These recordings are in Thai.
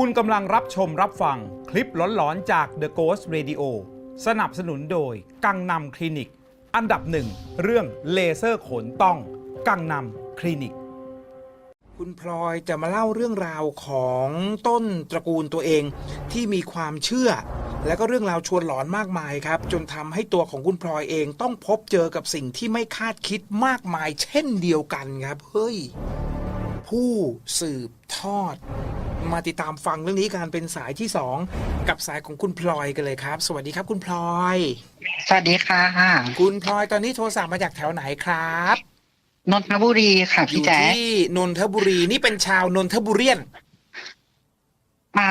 คุณกำลังรับชมรับฟังคลิปหลอนๆจาก The Ghost Radio สนับสนุนโดย กังนำคลินิก อันดับหนึ่งเรื่องเลเซอร์ขนต้อง กังนำคลินิก คุณพลอยจะมาเล่าเรื่องราวของต้นตระกูลตัวเองที่มีความเชื่อ และก็เรื่องราวชวนหลอนมากมายครับ จนทำให้ตัวของคุณพลอยเองต้องพบเจอกับสิ่งที่ไม่คาดคิดมากมาย เช่นเดียวกันครับ เฮ้ย ผู้สืบทอด มาติดตามฟังเรื่องนี้การเป็นสายที่สองกับสายของคุณพลอยกันเลยครับ สวัสดีครับคุณพลอย สวัสดีค่ะ คุณพลอยตอนนี้โทรศัพท์มาจากแถวไหนครับนนทบุรีค่ะอพี่ยู่แจ๊คที่นนทบุรีนี่เป็นชาวนนทบุรียนอ่า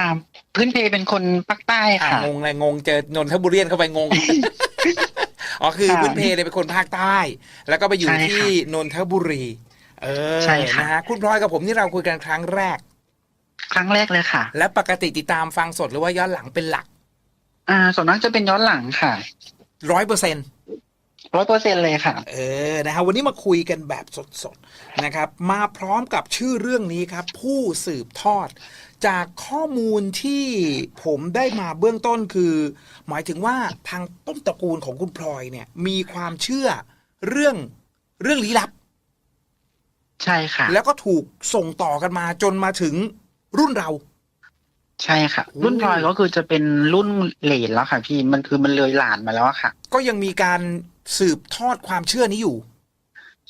พื้นเพเป็นคนภาคใต้อะค่ะ งงเลยงงเจอนนทบุรีเข้าไปงง อ๋อคือค่ะพื้นเพเลยเป็นคนภาคใต้ แล้วก็ไปอยู่ใช่ค่ะที่นนทบุรี เออใช่ค่ะ นะฮะคุณพลอยกับผมนี่เราคุยกันครั้งแรก ครั้งแรกเลยค่ะ และปกติติดตามฟังสดหรือว่าย้อนหลังเป็นหลัก อ่าส่วนมากจะเป็นย้อนหลังค่ะร้อยเปอร์เซ็นต์ร้อยเปอร์เซ็นเลยค่ะ เออ นะฮะวันนี้มาคุยกันแบบสดๆ นะครับ มาพร้อมกับชื่อเรื่องนี้ครับ ผู้สืบทอด จากข้อมูลที่ผมได้มาเบื้องต้นคือ หมายถึงว่าทางต้นตระกูลของคุณพลอยเนี่ย มีความเชื่อเรื่องเรื่องลี้ลับ ใช่ค่ะ แล้วก็ถูกส่งต่อกันมาจนมาถึง รุ่นเรา ใช่ค่ะโอ้รุ่นพลอยก็คือจะเป็นรุ่นเหลนแล้วค่ะ พี่มันคือมันเลยหลานมาแล้วอะค่ะ ก็ยังมีการสืบทอดความเชื่อนี้อยู่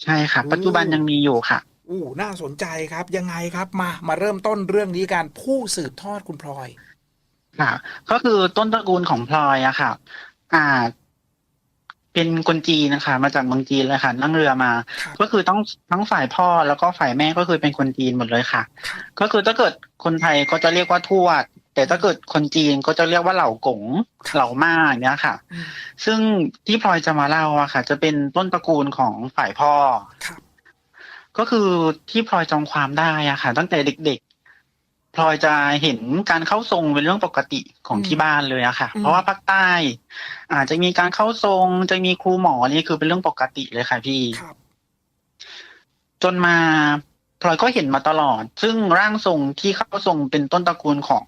ใช่ค่ะโอ้ปัจจุบันยังมีอยู่ค่ะอู้น่าสนใจครับยังไงครับมามาเริ่มต้นเรื่องนี้การผู้สืบทอดคุณพลอยค่ะก็คือต้นตระกูลของพลอยอะค่ะ อ่า เป็นคนจีนนะคะ มาจากเมืองจีนเลยค่ะ นั่งเรือมา ครับก็คือต้องทั้งฝ่ายพ่อแล้วก็ฝ่ายแม่ก็คือเป็นคนจีนหมดเลยค่ะ ครับก็คือถ้าเกิดคนไทยก็จะเรียกว่าทวด แต่ถ้าเกิดคนจีนก็จะเรียกว่าเหล่ากงเหล่าม่าอย่างเนี้ยค่ะ อืมซึ่งที่พลอยจะมาเล่าอะค่ะ จะเป็นต้นตระกูลของฝ่ายพ่อ ครับ ก็คือที่พลอยจำความได้อะค่ะ ตั้งแต่เด็กๆ พลอยจะเห็นการเข้าทรงเป็นเรื่องปกติของอืมที่บ้านเลยอะค่ะอืมเพราะว่าภาคใต้ อาจจะมีการเข้าทรง จะมีครูหมอนี่คือเป็นเรื่องปกติเลยค่ะพี่ครับจนมาพลอยก็เห็นมาตลอด ซึ่งร่างทรงที่เข้าทรงเป็นต้นตระกูลของ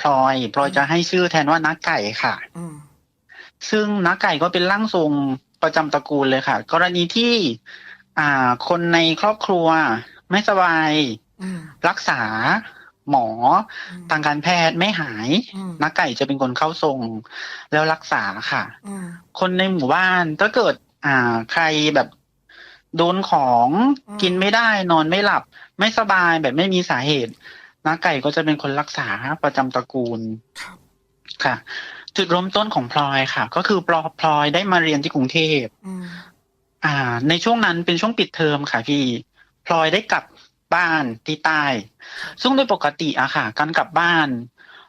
พลอยพลอยจะให้ชื่อแทนว่านักไก่ค่ะอืมซึ่งนักไก่ก็เป็นร่างทรงประจำตระกูลเลยค่ะ กรณีที่ อ่า คนในครอบครัวไม่สบายอืมรักษา หมออืมทางการแพทย์ไม่หายอืมนักไก่จะเป็นคนเข้าทรงแล้วรักษาค่ะอืมคนในหมู่บ้านถ้าเกิด อ่า ใครแบบโดนของอืมกินไม่ได้ นอนไม่หลับ ไม่สบายแบบไม่มีสาเหตุนักไก่ก็จะเป็นคนรักษาประจำตระกูลครับค่ะ จุดเริ่มต้นของพลอยค่ะ ก็คือพลอยพลอยได้มาเรียนที่กรุงเทพอืมอ่า ในช่วงนั้นเป็นช่วงปิดเทอมค่ะพี่พลอยได้กลับ บ้านที่ใต้ ซึ่งโดยปกติอะค่ะ การกลับบ้าน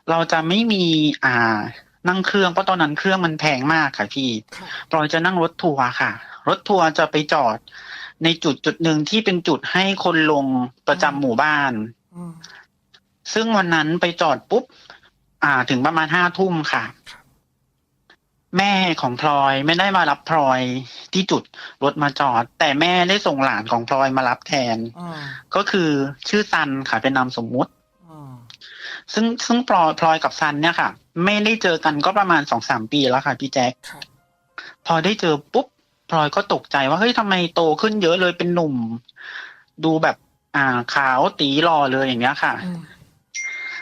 เราจะไม่มีอ่านั่งเครื่องเพราะตอนนั้นเครื่องมันแพงมากค่ะพี่ครับพลอยจะนั่งรถทัวร์ค่ะ รถทัวร์จะไปจอด ในจุดจุดหนึ่งที่เป็นจุดให้คนลงประจำหมู่บ้านอืมซึ่งวันนั้นไปจอดปุ๊บ อ่า ถึงประมาณห้าทุ่มค่ะครับ แม่ของพลอยไม่ได้มารับพลอยที่จุดรถมาจอด แต่แม่ได้ส่งหลานของพลอยมารับแทนอืมก็คือชื่อซันค่ะเป็นนามสมมุติอืมซึ่งซึ่งพลอยพลอยกับซันเนี่ยค่ะ ไม่ได้เจอกันก็ประมาณสองสามปีแล้วค่ะ พี่แจ๊คครับพอได้เจอปุ๊บพลอยก็ตกใจว่าเฮ้ยทำไมโตขึ้นเยอะเลยเป็นหนุ่ม ดูแบบ อ่าขาวตีหล่อเลยอย่างเงี้ยค่ะอืม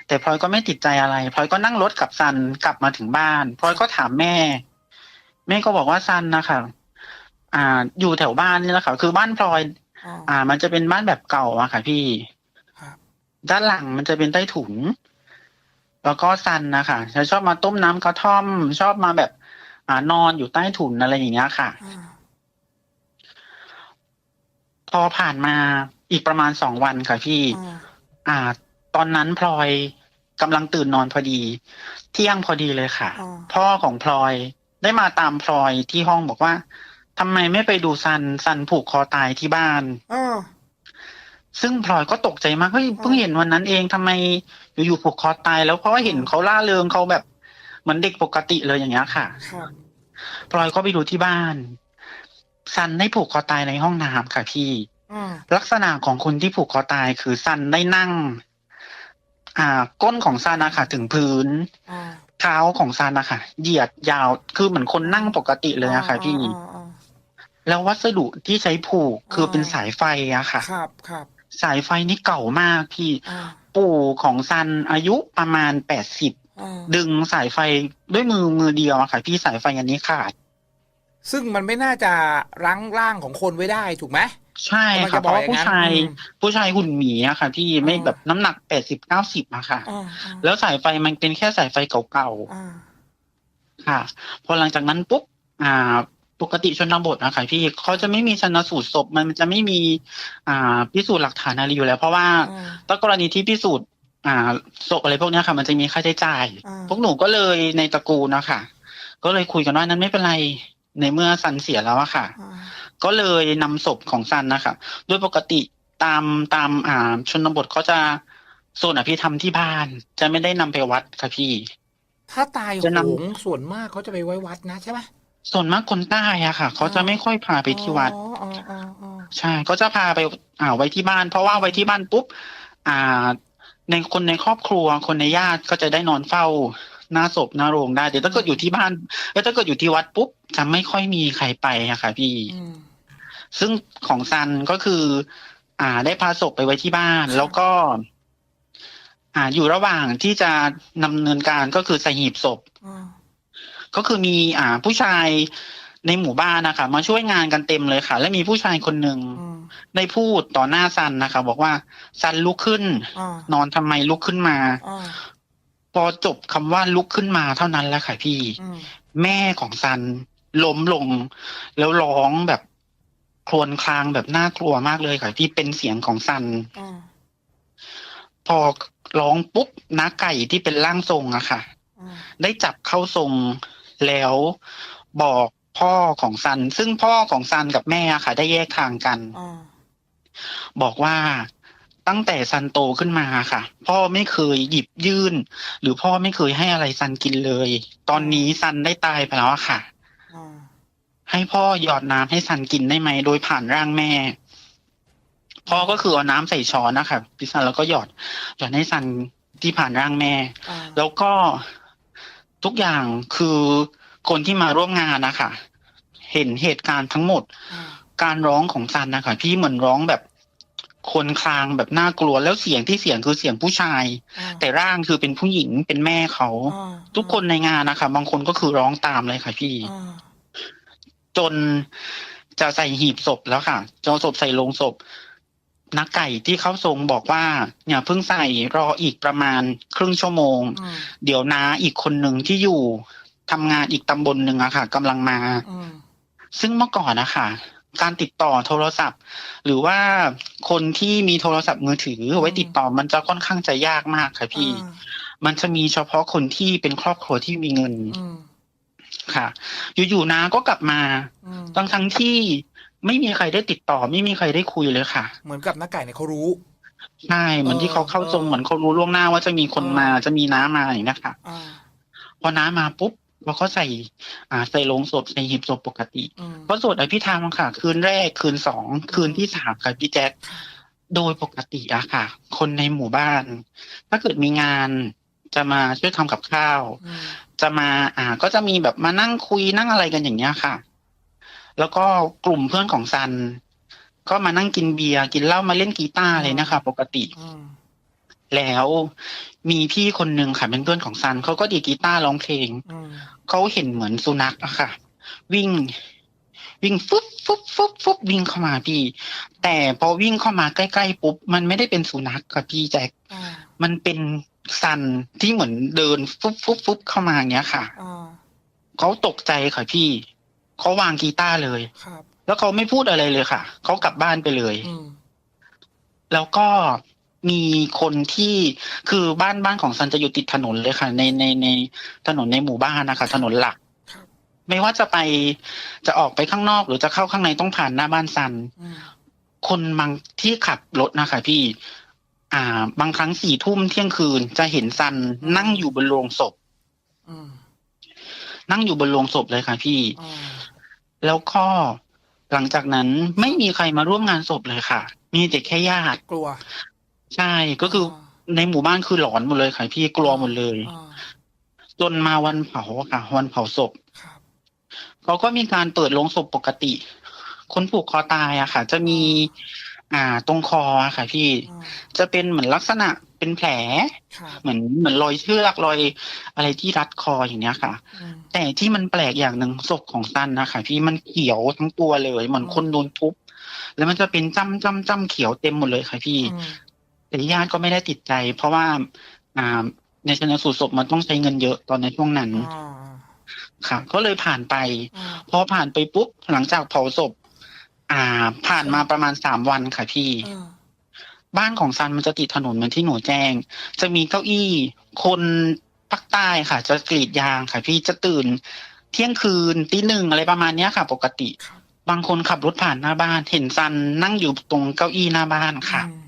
แต่พลอยก็ไม่ติดใจอะไรพลอยก็นั่งรถกับซันกลับมาถึงบ้านพลอยก็ถามแม่ แม่ก็บอกว่าซันนะคะอ่า อยู่แถวบ้านนี่แหละค่ะ คือบ้านพลอยอ๋ออ่า มันจะเป็นบ้านแบบเก่าอะค่ะพี่ครับด้านหลังมันจะเป็นใต้ถุนแล้วก็ซันนะคะจะชอบมาต้มน้ำกระท่อม ชอบมาแบบ อ่านอนอยู่ใต้ถุนอะไรอย่างเงี้ยค่ะอ่าพอผ่านมาอีกประมาณสองวันค่ะพี่ อ่าอ่าตอนนั้นพลอย กำลังตื่นนอนพอดี เที่ยงพอดีเลยค่ะอ่าพ่อของพลอยได้มาตามพลอยที่ห้องบอกว่าทำไมไม่ไปดูซันซันผูกคอตายที่บ้านอ่าซึ่งพลอยก็ตกใจมากเฮ้ยเพิ่งเห็นวันนั้นเองทำไมอยู่ๆผูกคอตายแล้วเพราะว่าเห็นเขาล่าเริงเขาแบบเหมือนเด็กปกติเลยอย่างเงี้ยค่ะ ครับ พลอยก็ไปดูที่บ้าน ซันได้ผูกคอตายในห้องน้ำค่ะพี่อ่าลักษณะของคนที่ผูกคอตายคือซันได้นั่ง อ่า ก้นของซันนะคะถึงพื้น อ่าเท้าของซันนะคะเหยียดยาวคือเหมือนคนนั่งปกติเลยอะค่ะพี่ อ่าอ่าแล้ววัสดุที่ใช้ผูกคือเป็นสายไฟอะค่ะ ครับครับสายไฟนี่เก่ามากพี่ อ่าปู่ของซันอายุประมาณแปดสิบอ่าดึงสายไฟด้วยมือมือเดียวอะค่ะ พี่สายไฟอันนี้ขาด ซึ่งมันไม่น่าจะรั้งร่างของคนไว้ได้ถูกไหม ใช่กำลังค่ะจะเพราะว่าบอกผู้อย่างนั้นชาย อืม ผู้ชายหุ่นหมีอะค่ะพี่ไม่อ่าแบบน้ำหนักแปดสิบเก้าสิบอะค่ะ อ่าอ่าแล้วสายไฟมันเป็นแค่สายไฟเก่าอ่าๆค่ะ พอหลังจากนั้นปุ๊บอ่า ปกติชนบทอะค่ะพี่เขาจะไม่มีชันสูตรศพมันจะไม่มี อ่าพิสูจน์หลักฐานอะไรอยู่แล้ว เพราะว่า อ่า ถ้ากรณีที่พิสูจน์อ่าศพอะไรพวกเนี้ยค่ะ มันจะมีค่าใช้จ่าย อ่า พวกหนูก็เลยในตระกูลนะคะก็เลยคุยกันว่านั้นไม่เป็นไรในเมื่อซันเสียแล้วอะค่ะ อ่า ก็เลยนำศพของซันนะคะโดยปกติตามตามอ่าชนบทเขาจะส่วนอภิธรรมที่บ้าน จะไม่ได้นำไปวัดค่ะพี่ ถ้าตายโหจะนำงส่วนมากเขาจะไปไว้วัดนะใช่ไหมส่วนมากคนใต้อะค่ะ เขาจะไม่ค่อยพาไปที่วัดอ๋ออ๋ออ๋ออ๋อใช่ก็จะพาไปอ่าไว้ที่บ้าน เพราะว่าไว้ที่บ้านปุ๊บอ่า ในคนในครอบครัวคนในญาติก็จะได้นอนเฝ้าหน้าศพหน้าโรงได้แต่ถ้าเกิดอยู่ที่บ้านแล้วถ้าเกิดอยู่ที่วัดปุ๊บจะไม่ค่อยมีใครไปอะค่ะพี่อืม ซึ่งของซันก็คือ อ่า ได้พาศพไปไว้ที่บ้านค่ะแล้วก็ อ่า อยู่ระหว่างที่จะดำเนินการก็คือใส่หีบศพอ่าก็คือมีอ่า ผู้ชายในหมู่บ้านนะคะมาช่วยงานกันเต็มเลยค่ะ และมีผู้ชายคนหนึ่งอืมได้พูดต่อหน้าซันนะคะ บอกว่าซันลุกขึ้นอ่านอนทำไมลุกขึ้นมาอ่าพอจบคำว่าลุกขึ้นมาเท่านั้นแหละค่ะพี่อืมแม่ของซันล้มลง แล้วร้องแบบ ครวญครางแบบน่ากลัวมากเลยค่ะ ที่เป็นเสียงของซันอ่าพอร้องปุ๊บน้าไก่ที่เป็นร่างทรงอะค่ะอ่าได้จับเข้าทรงแล้วบอกพ่อของซัน ซึ่งพ่อของซันกับแม่อะค่ะ ได้แยกทางกันอ่าบอกว่าตั้งแต่ซันโตขึ้นมาค่ะ พ่อไม่เคยหยิบยื่น หรือพ่อไม่เคยให้อะไรซันกินเลย ตอนนี้ซันได้ตายไปแล้วอะค่ะอ่า ให้พ่อหยอดน้ำให้ซันกินได้ไหม โดยผ่านร่างแม่ พ่อก็คือเอาน้ำใส่ช้อนนะคะพี่ซันแล้วก็หยอดหยอดให้ซันที่ผ่านร่างแม่อ่าแล้วก็ทุกอย่างคือคนที่มาร่วมงานนะคะเห็นเหตุการณ์ทั้งหมดอ่าการร้องของซันนะคะพี่เหมือนร้องแบบคนคลางแบบน่ากลัวแล้วเสียงที่เสียงคือเสียงผู้ชายอ่าแต่ร่างคือเป็นผู้หญิงเป็นแม่เขาอ่าทุกคนในงานนะคะบางคนก็คือร้องตามเลยค่ะพี่อ่า จนจะใส่หีบศพแล้วค่ะจะเอาศพใส่ลงศพนักไก่ที่เข้าทรงบอกว่าเนี่ยเพิ่งใส่รออีกประมาณครึ่งชั่วโมงอืมเดี๋ยวน้าอีกคนหนึ่งที่อยู่ทำงานอีกตำบลหนึ่งอะค่ะกำลังมาอืมซึ่งเมื่อก่อนนะคะการติดต่อโทรศัพท์ หรือว่าคนที่มีโทรศัพท์มือถือไว้ติดต่อมันจะค่อนข้างจะยากมากค่ะพี่อ่ามันจะมีเฉพาะคนที่เป็นครอบครัวที่มีเงินอืม ค่ะ อยู่ๆน้าก็กลับมาอืมทั้งทั้งๆที่ไม่มีใครได้ติดต่อ ไม่มีใครได้คุยเลยค่ะ เหมือนกับนักไก่เนี่ยเขารู้ใช่เหมือนที่เขาเข้าทรงเออเหมือนเขารู้ล่วงหน้าว่าจะมีคนเออมาจะมีน้ามาอย่างนี้นะคะอ่าพอน้ามาปุ๊บเราก็ใส่ อ่า ใส่ลงศพใส่หีบศพปกติอืมก็สวดอภิธรรมค่ะ คืนแรกคืนสองคืนที่สามค่ะพี่แจ๊คโดยปกติอะค่ะ คนในหมู่บ้าน ถ้าเกิดมีงานจะมาช่วยทำกับข้าวอืม จะมา อ่า ก็จะมีแบบมานั่งคุยนั่งอะไรกันอย่างเงี้ยค่ะ แล้วก็กลุ่มเพื่อนของซัน ก็มานั่งกินเบียร์กินเหล้ามาเล่นกีตาร์เลยนะคะ ปกติอืมแล้วมีพี่คนหนึ่งค่ะเป็นเพื่อนของซันเขาก็ดีดกีตาร์ร้องเพลงอืมเขาเห็นเหมือนสุนัขอะค่ะ วิ่ง วิ่งฟุบฟุบฟุบฟุบวิ่งเข้ามาพี่ แต่พอวิ่งเข้ามาใกล้ๆปุ๊บมันไม่ได้เป็นสุนัขค่ะพี่แจ็คอ่ามันเป็น ซันที่เหมือนเดินฟุบฟุบฟุบเข้ามาอย่างเงี้ยค่ะอ่าเขาตกใจค่ะพี่เขาวางกีตาร์เลย ครับ แล้วเขาไม่พูดอะไรเลยค่ะเขากลับบ้านไปเลย อืมแล้วก็มีคนที่คือบ้านบ้านของซันจะอยู่ติดถนนเลยค่ะ ในในในถนนในหมู่บ้านนะคะ ถนนหลัก ครับไม่ว่าจะไปจะออกไปข้างนอกหรือจะเข้าข้างในต้องผ่านหน้าบ้านซัน อืมคนบางที่ขับรถนะคะพี่ อ่า บางครั้งสี่ทุ่มเที่ยงคืนจะเห็นซันนั่งอยู่บนโลงศพอืมนั่งอยู่บนโลงศพเลยค่ะ พี่อ่าแล้วก็หลังจากนั้นไม่มีใครมาร่วมงานศพเลยค่ะ มีแต่แค่ญาติกลัว ใช่ก็คือในหมู่บ้านคือหลอนหมดเลยค่ะ พี่กลัวหมดเลยอ่าจนมาวันเผาค่ะวันเผาศพครับเขาก็มีการเปิดโลงศพปกติ คนผูกคอตายอะค่ะ จะมี อ่า ตรงคออะค่ะ พี่อ่าจะเป็นเหมือนลักษณะเป็นแผลครับเหมือนเหมือนรอยเชือกรอยอะไรที่รัดคออย่างเนี้ยค่ะอืมแต่ที่มันแปลกอย่างหนึ่งศพของซันนะคะพี่มันเขียวทั้งตัวเลย เหมือนคนโดนทุบแล้วมันจะเป็นจ้ำจ้ำจ้ำเขียวเต็มหมดเลยค่ะพี่อืมแต่ญาติก็ไม่ได้ติดใจ เพราะว่า อ่า ในชนสูตรศพมันต้องใช้เงินเยอะตอนในช่วงนั้นอ่าค่ะก็เลยผ่านไปอ่าพอผ่านไปปุ๊บหลังจากเผาศพ อ่า ผ่านมาประมาณสามวันค่ะพี่อ่าบ้านของซันมันจะติดถนนเหมือนที่หนูแจ้ง จะมีเก้าอี้ คนภาคใต้ค่ะ จะกรีดยางค่ะพี่จะตื่น เที่ยงคืนตีหนึ่งอะไรประมาณเนี้ยค่ะ ปกติ ครับ บางคนขับรถผ่านหน้าบ้าน เห็นซันนั่งอยู่ตรงเก้าอี้หน้าบ้านค่ะ อืม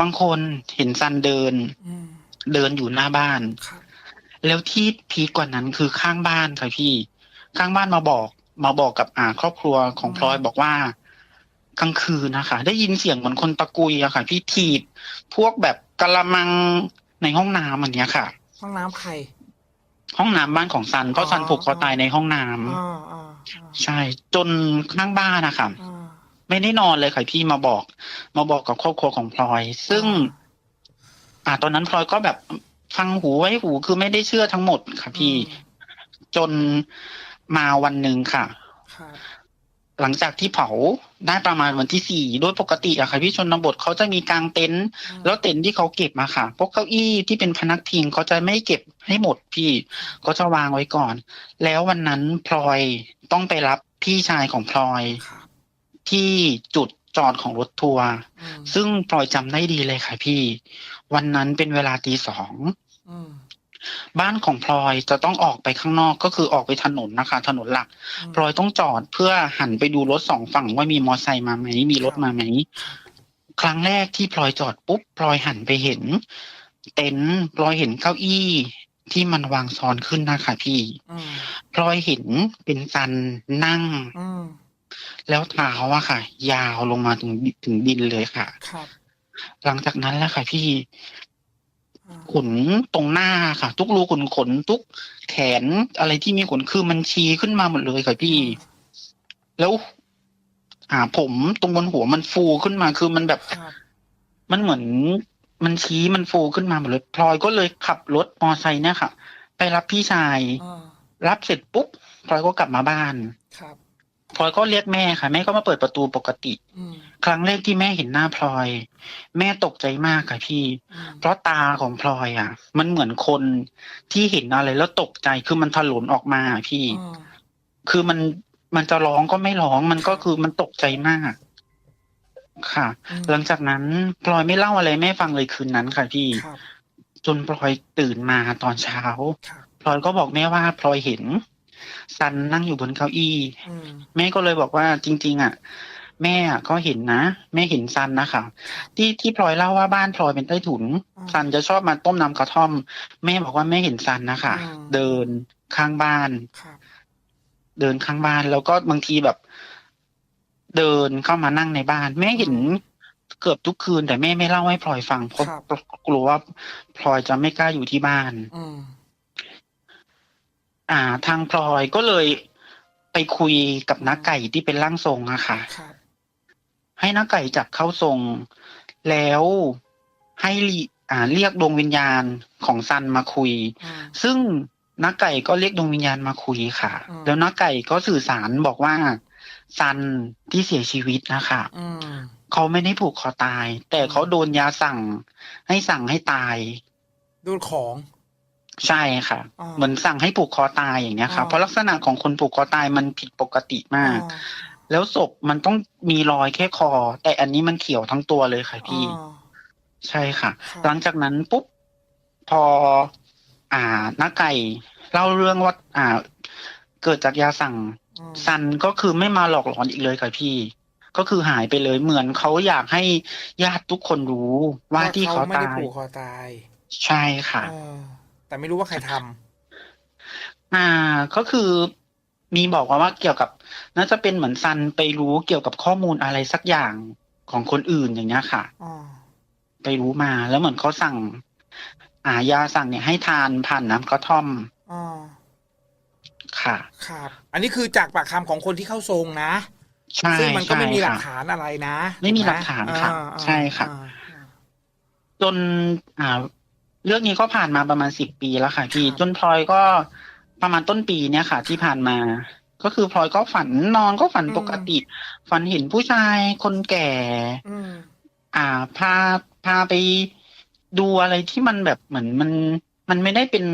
บางคนเห็นซันเดิน อืมเดินอยู่หน้าบ้าน ครับแล้วที่พีคกว่านั้นคือข้างบ้านค่ะพี่ ข้างบ้านมาบอก มาบอกกับอ่า ครอบครัวของพลอยบอกว่า กลางคืนนะคะ ได้ยินเสียงเหมือนคนตะกุยอะค่ะ พี่ถีบพวกแบบกะละมังในห้องน้ำอันเนี้ยค่ะ ห้องน้ำใคร ห้องน้ำบ้านของซันเพราะซันผูกคอตายในห้องน้ำอ่าอ่าใช่ จนข้างบ้านนะคะ อ่าไม่ได้นอนเลยค่ะพี่มาบอก มาบอกกับครอบครัวของพลอย ซึ่ง อ่า ตอนนั้นพลอยก็แบบฟังหูไว้หูคือไม่ได้เชื่อทั้งหมดค่ะพี่ จนมาวันหนึ่งค่ะครับ หลังจากที่เผาได้ประมาณวันที่สี่โดยปกติอะค่ะพี่ชนบทเขาจะมีกางเต็นท์แล้วเต็นท์ที่เขาเก็บมาค่ะพวกเก้าอี้ที่เป็นพนักพิงเขาจะไม่เก็บให้หมดพี่ก็จะวางไว้ก่อน แล้ววันนั้นพลอยต้องไปรับพี่ชายของพลอยครับที่จุดจอดของรถทัวร์อืมซึ่งพลอยจำได้ดีเลยค่ะพี่ วันนั้นเป็นเวลาตีสองอืม บ้านของพลอยจะต้องออกไปข้างนอกก็คือออกไปถนนนะคะ ถนนหลัก พลอยต้องจอดเพื่อหันไปดูรถสองฝั่งว่ามีมอไซค์มาไหมมีรถมาไหมครั้งแรกที่พลอยจอดปุ๊บพลอยหันไปเห็น เต็นท์พลอยเห็นเก้าอี้ที่มันวางซ้อนขึ้นนะคะพี่อืมพลอยเห็นเป็นซันนั่งอืมแล้วเท้าอะค่ะ ยาวลงมาถึงถึงดินเลยค่ะครับหลังจากนั้นแหละค่ะ พี่อ่า ขนตรงหน้าค่ะ ทุกรูขนขนทุกแขนอะไรที่มีขนคือมันชี้ขึ้นมาหมดเลยค่ะพี่ แล้วอ่าผมตรงบนหัวมันฟูขึ้นมาคือมันแบบครับมันเหมือนมันชี้มันฟูขึ้นมาหมดเลยพลอยก็เลยขับรถมอไซค์เนี่ยค่ะ ไปรับพี่ชายอ่ารับเสร็จปุ๊บพลอยก็กลับมาบ้านครับ พลอยก็เรียกแม่ค่ะ แม่ก็มาเปิดประตูปกติ อืมครั้งแรกที่แม่เห็นหน้าพลอย แม่ตกใจมากค่ะพี่ อืมเพราะตาของพลอยอะ มันเหมือนคนที่เห็นอะไรแล้วตกใจคือมันถลนออกมาอะพี่อ่าคือมันมันจะร้องก็ไม่ร้อง มันก็คือมันตกใจมาก ค่ะ อืมหลังจากนั้นพลอยไม่เล่าอะไรแม่ฟังเลยคืนนั้นค่ะพี่ ครับ จนพลอยตื่นมาตอนเช้าครับ พลอยก็บอกแม่ว่าพลอยเห็น ซันนั่งอยู่บนเก้าอี้อืมแม่ก็เลยบอกว่าจริง ๆ อะ แม่อะก็เห็นนะ แม่เห็นซันนะคะที่ที่พลอยเล่าว่าบ้านพลอยเป็นใต้ถุนซันจะชอบมาต้มน้ำกระท่อม แม่บอกว่าแม่เห็นซันนะคะอืมเดินข้างบ้านครับเดินข้างบ้านแล้วก็บางทีแบบ เดินเข้ามานั่งในบ้าน แม่เห็นเกือบทุกคืน แต่แม่ไม่เล่าให้พลอยฟังเพราะครับกลัวว่าพลอยจะไม่กล้าอยู่ที่บ้าน อืมอ่า ทางพลอยก็เลยไปคุยกับนักไก่ที่เป็นร่างทรงอะค่ะ ครับให้นักไก่จับเข้าทรง แล้วให้ลิอ่า เรียกดวงวิญญาณของซันมาคุยอืมซึ่งนักไก่ก็เรียกดวงวิญญาณมาคุยค่ะ อืม แล้วนักไก่ก็สื่อสารบอกว่าซันที่เสียชีวิตนะคะ อืม เขาไม่ได้ผูกคอตาย แต่เขาโดนยาสั่ง ให้สั่งให้ตายโดนของ ใช่ค่ะอ่าเหมือนสั่งให้ผูกคอตายอย่างเงี้ยค่ะอ่าเพราะลักษณะของคนผูกคอตายมันผิดปกติมากอ่าแล้วศพมันต้องมีรอยแค่คอ แต่อันนี้มันเขียวทั้งตัวเลยค่ะพี่อ่าใช่ค่ะครับหลังจากนั้นปุ๊บพอ อ่านักไก่เล่าเรื่องว่าอ่า เกิดจากยาสั่งอืมซันก็คือไม่มาหลอกหลอนอีกเลยค่ะพี่ ก็คือหายไปเลยเหมือนเขาอยากให้ญาติทุกคนรู้ว่าที่เขาไม่ได้ตายผูกคอตาย ใช่ค่ะเออ แต่ไม่รู้ว่าใครทำอ่าก็คือมีบอกว่าว่าเกี่ยวกับน่าจะเป็นเหมือนซันไปรู้เกี่ยวกับข้อมูลอะไรสักอย่างของคนอื่นอย่างเงี้ยค่ะอ่าไปรู้มาแล้วเหมือนเขาสั่ง อ่ายาสั่งเนี่ยให้ทานผ่านน้ำกระท่อมอ๋อค่ะ ครับ อันนี้คือจากปากคำของคนที่เข้าทรงนะ ใช่ซึ่งมันก็ไม่มีหลักใช่ค่ะ ฐานอะไรนะไม่มีถูหลักฐานค่ะอ่อ่ใช่ค่ะ อ่าจนอ่า เรื่องนี้ก็ผ่านมาประมาณสิบปีแล้วค่ะพี่ครับจนพลอยก็ประมาณต้นปีเนี่ยค่ะ ที่ผ่านมา ก็คือพลอยก็ฝันนอนก็ฝันปกติ ฝันเห็นผู้ชายคนแก่อืมอ่าพาพาไปดูอะไรที่มันแบบเหมือนมันมันไม่ได้เป็น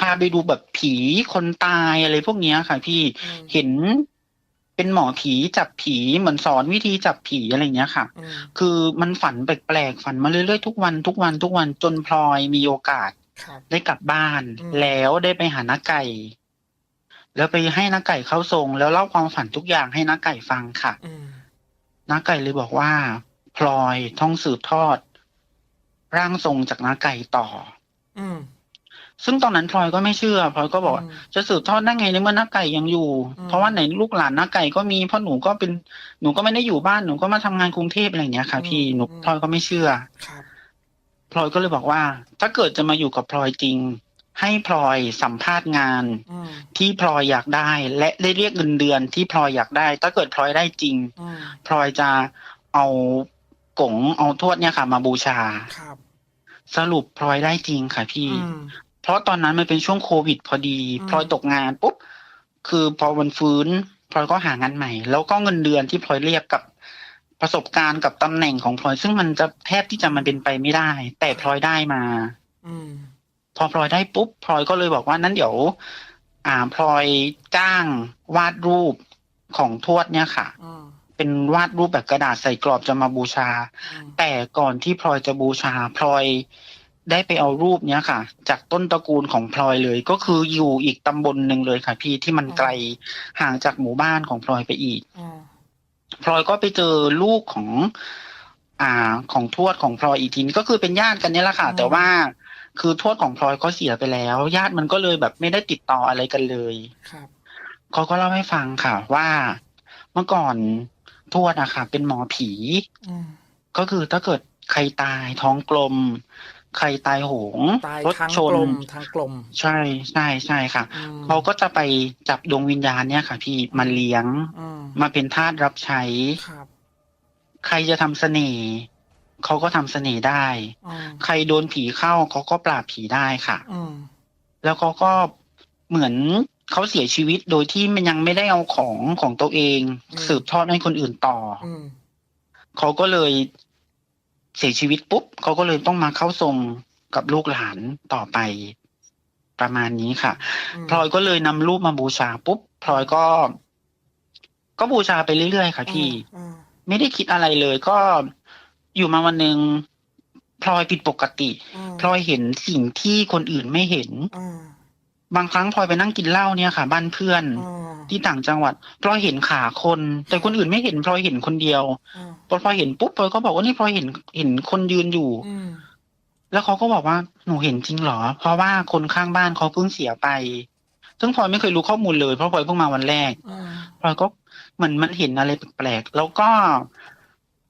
พาไปดูแบบผีคนตายอะไรพวกเนี้ยค่ะ พี่อืมเห็น เป็นหมอผีจับผีเหมือนสอนวิธีจับผีอะไรเงี้ยค่ะอืมคือมันฝันแปลกๆฝันมาเรื่อยๆทุกวันทุกวันทุกวันจนพลอยมีโอกาสครับได้กลับบ้านอืมแล้วได้ไปหาน้าไก่ แล้วไปให้น้าไก่เข้าทรง แล้วเล่าความฝันทุกอย่างให้น้าไก่ฟังค่ะอืมน้าไก่เลยบอกว่า พลอยท่องสืบทอด ร่างทรงจากน้าไก่ต่อ อืม ซึ่งตอนนั้นพลอยก็ไม่เชื่อพลอยก็บอกว่าอืมจะสืบทอดได้ไงในเมื่อน้าไก่ยังอยู่อืมเพราะว่าไหนลูกหลานน้าไก่ก็มีเพราะหนูก็เป็นหนูก็ไม่ได้อยู่บ้านหนูก็มาทำงานกรุงเทพอะไรอย่างเงี้ยค่ะ พี่หนูพลอยก็ไม่เชื่อครับพลอยก็เลยบอกว่า ถ้าเกิดจะมาอยู่กับพลอยจริง ให้พลอยสัมภาษณ์งานอืมที่พลอยอยากได้ และได้เรียกเงินเดือนที่พลอยอยากได้ ถ้าเกิดพลอยได้จริงอืมพลอยจะเอากงเอาทวดเนี่ยค่ะ มาบูชาครับสรุปพลอยได้จริงค่ะพี่อืม เพราะตอนนั้นมันเป็นช่วงโควิดพอดีอืมพลอยตกงานปุ๊บคือพอวันฟื้นพลอยก็หางานใหม่ แล้วก็เงินเดือนที่พลอยเรียกกับประสบการณ์กับตำแหน่งของพลอย ซึ่งมันจะแทบที่จะมันเป็นไปไม่ได้ แต่พลอยได้มา อืมพอพลอยได้ปุ๊บพลอยก็เลยบอกว่านั้นเดี๋ยว อ่าพลอยจ้างวาดรูปของทวดเนี่ยค่ะอืมเป็นวาดรูปแบบกระดาษใส่กรอบจะมาบูชาอืมแต่ก่อนที่พลอยจะบูชาพลอย ได้ไปเอารูปเนี้ยค่ะ จากต้นตระกูลของพลอยเลย ก็คืออยู่อีกตำบลหนึ่งเลยค่ะ พี่ที่มันไกลห่างจากหมู่บ้านของพลอยไปอีกอืมพลอยก็ไปเจอลูกของ อ่า ของทวดของพลอยอีกทีก็คือเป็นญาติกันเนี่ยแหละค่ะ แต่ว่าคือทวดของพลอยก็เสียไปแล้ว ญาติมันก็เลยแบบไม่ได้ติดต่ออะไรกันเลยครับเขาก็เล่าให้ฟังค่ะ ว่าเมื่อก่อนทวดอะค่ะ เป็นหมอผีอืมก็คือถ้าเกิดใครตายท้องกลม ใครตายโหงตายรถทั้งชกน ลมทั้งกลม ใช่ใช่ใช่ค่ะอืม เขาก็จะไปจับดวงวิญญาณเนี่ยค่ะ พี่มาเลี้ยงอืมมาเป็นทาสรับใช้ ครับใครจะทำเสน่ห์เขาก็ทำเสน่ห์ได้ อืมใครโดนผีเข้าเขาก็ปราบผีได้ค่ะ อืมแล้วเขาก็เหมือนเขาเสียชีวิตโดยที่มันยังไม่ได้เอาของของตัวเอง สืบทอดให้คนอื่นต่อออืมเขาก็เลย เสียชีวิตปุ๊บเขาก็เลยต้องมาเข้าทรงกับลูกหลานต่อไปประมาณนี้ค่ะมพลอยก็เลยนำรูปมาบูชาปุ๊บพลอยก็ ก็บูชาไปเรื่อยๆค่ะพี่อืมไม่ได้คิดอะไรเลย ก็อยู่มาวันหนึ่งพลอยผิดปกติอืมพลอยเห็นสิ่งที่คนอื่นไม่เห็นอืม บางครั้งพลอยไปนั่งกินเหล้าเนี่ยค่ะ บ้านเพื่อนอืมที่ต่างจังหวัดพลอยเห็นขาคน แต่คนอื่นไม่เห็นพลอยเห็นคนเดียวอืมพอพลอยเห็นปุ๊บพลอยก็บอกว่านี่พลอยเห็นเห็นคนยืนอยู่ อืมแล้วเขาก็บอกว่าหนูเห็นจริงเหรอ เพราะว่าคนข้างบ้านเขาเพิ่งเสียไป ซึ่งพลอยไม่เคยรู้ข้อมูลเลยเพราะพลอยเพิ่งมาวันแรกอืมพลอยก็เหมือนมันเห็นอะไรแปลกๆ แล้วก็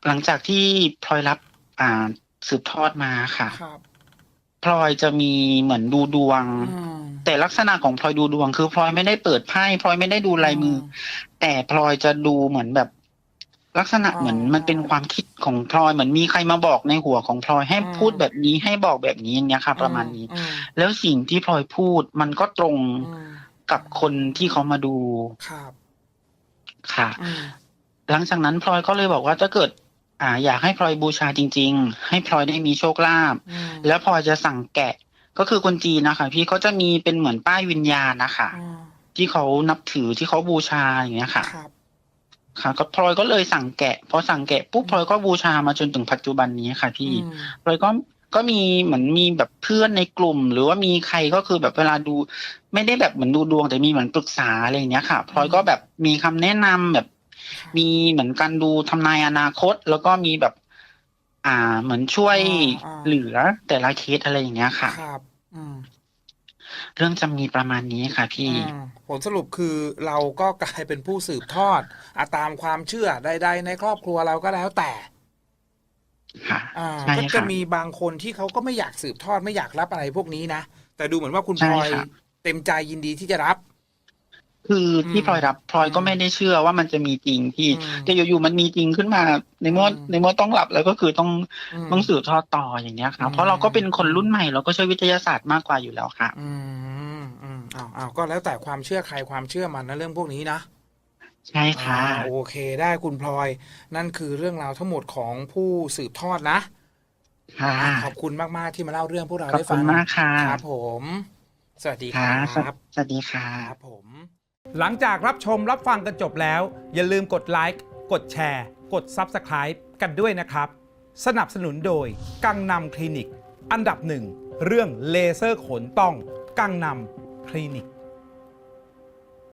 หลังจากที่พลอยรับอ่าสืบทอดมาค่ะ ครับ พลอยจะมีเหมือนดูดวงอืมแต่ลักษณะของพลอยดูดวง คือพลอยไม่ได้เปิดไพ่พลอยไม่ได้ดูลายมืออแต่พลอยจะดูเหมือนแบบ ลักษณะอ๋อเหมือนมันเป็นความคิดของพลอยเหมือนมีใครมาบอกในหัวของพลอยให้อืมพูดแบบนี้ให้บอกแบบนี้อย่างเงี้ยค่ะ ประมาณนี้อืมแล้วสิ่งที่พลอยพูดมันก็ตรงอืมกับคนที่เขามาดูครับค่ะอืมหลังจากนั้นพลอยก็เลยบอกว่าถ้าเกิด อ่า อยากให้พลอยบูชาจริง ๆ ให้พลอยได้มีโชคลาภอืมแล้วพลอยจะสั่งแกะก็คือคนจีนนะคะ พี่เขาจะมีเป็นเหมือนป้ายวิญญาณนะคะอืมที่เขานับถือที่เขาบูชาอย่างเงี้ยค่ะครับค่ะก็พลอยก็เลยสั่งแกะพอสั่งแกะปุ๊บพลอยก็บูชามาจนถึงปัจจุบันนี้ค่ะ พี่อืมพลอยก็ก็มีเหมือนมีแบบเพื่อนในกลุ่ม หรือว่ามีใครก็คือแบบเวลาดู ไม่ได้แบบเหมือนดูดวงแต่มีเหมือนปรึกษาอะไรอย่างเงี้ยค่ะพลอยก็แบบมีคำแนะนำแบบ มีเหมือนการดูทำนายอนาคต แล้วก็มีแบบ อ่าเหมือนช่วยอ่า เหลือแต่ละเคสอะไรอย่างเงี้ยค่ะ ครับ อืม เรื่องจะมีประมาณนี้ค่ะ พี่ อืมผลสรุปคือเราก็กลายเป็นผู้สืบทอดอะตามความเชื่อใดๆในครอบครัวเราก็แล้วแต่ ค่ะ อ่าใช่ก็จะค่ะ มีบางคนที่เขาก็ไม่อยากสืบทอดไม่อยากรับอะไรพวกนี้นะ แต่ดูเหมือนว่าคุณพใช่ลอยค่ะ เต็มใจยินดีที่จะรับ คือที่อืมพลอยรับพลอยก็ไม่ได้เชื่อว่ามันจะมีจริงพี่อืมแต่อยู่ๆมันมีจริงขึ้นมา ในเมื่ออืมในเมื่อต้องรับแล้วก็คือต้องมต้องสืบทอดต่ออย่างเงี้ยค่ะอืมเพราะเราก็เป็นคนรุ่นใหม่เราก็เชื่อวิทยาศาสตร์มากกว่าอยู่แล้วค่ะ อืมอืมอ้าวอ้าวก็แล้วแต่ความเชื่อใครความเชื่อมันนะเรื่องพวกนี้นะใช่ค่ะอ่าโอเคได้คุณพลอย นั่นคือเรื่องราวทั้งหมดของผู้สืบทอดนะค่ะอะขอบคุณมากๆที่มาเล่าเรื่องพวกเราขอบได้คุฟัณงมากค่ะครับผม สวัสดีคค่ะรับ สวัสดีค่ะครับผม หลังจากรับชมรับฟังกันจบแล้ว อย่าลืมกดไลค์กดแชร์ กด Subscribe กันด้วยนะครับ สนับสนุนโดย กังนำคลินิก อันดับหนึ่งเรื่องเลเซอร์ขนต้อง กังนำคลินิก